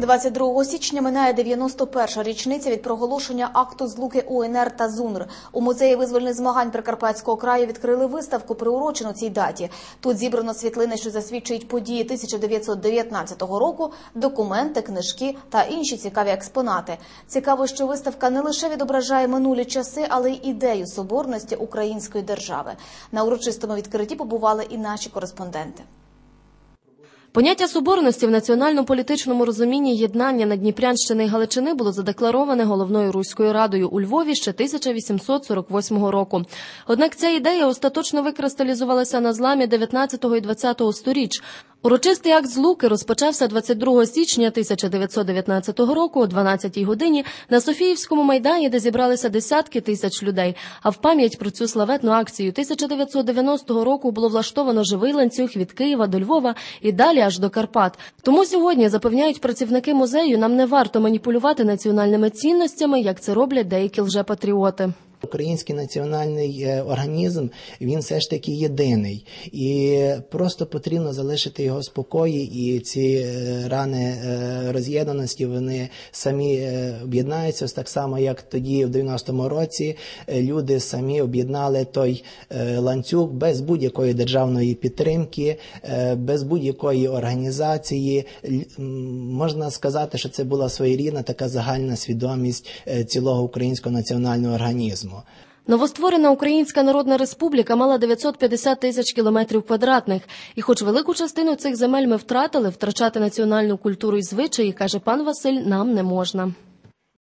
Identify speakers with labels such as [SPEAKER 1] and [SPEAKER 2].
[SPEAKER 1] 22 січня минає 91-ша річниця від проголошення акту злуки УНР та ЗУНР. У музеї визвольних змагань Прикарпатського краю відкрили виставку, приурочену цій даті. Тут зібрано світлини, що засвідчують події 1919 року, документи, книжки та інші цікаві експонати. Цікаво, що виставка не лише відображає минулі часи, але й ідею соборності української держави. На урочистому відкритті побували і наші кореспонденти.
[SPEAKER 2] Поняття соборності в національно-політичному розумінні єднання на Дніпрянщини і Галичини було задеклароване головною руською радою у Львові ще 1848 року. Однак ця ідея остаточно викристалізувалася на зламі 19 і 20 сторіч. Урочистий акт злуки розпочався 22 січня 1919 року о 12-й годині на Софіївському майдані, де зібралися десятки тисяч людей. А в пам'ять про цю славетну акцію 1990 року було влаштовано живий ланцюг від Києва до Львова і далі аж до Карпат. Тому сьогодні запевняють працівники музею, нам не варто маніпулювати національними цінностями, як це роблять деякі лжепатріоти.
[SPEAKER 3] Український національний е, організм він все ж таки єдиний, і просто потрібно залишити його спокої, і ці е, рани е, роз'єднаності вони самі об'єднаються так само, як тоді, в 90-му році, люди самі об'єднали той ланцюг без будь-якої державної підтримки, без будь-якої організації. Можна сказати, що це була своєрідна така загальна свідомість цілого українського національного організму.
[SPEAKER 2] Новостворена Українська Народна Республіка мала 950 тисяч кілометрів квадратних. І хоч велику частину цих земель ми втратили, втрачати національну культуру і звичаї, каже пан Василь, нам не можна.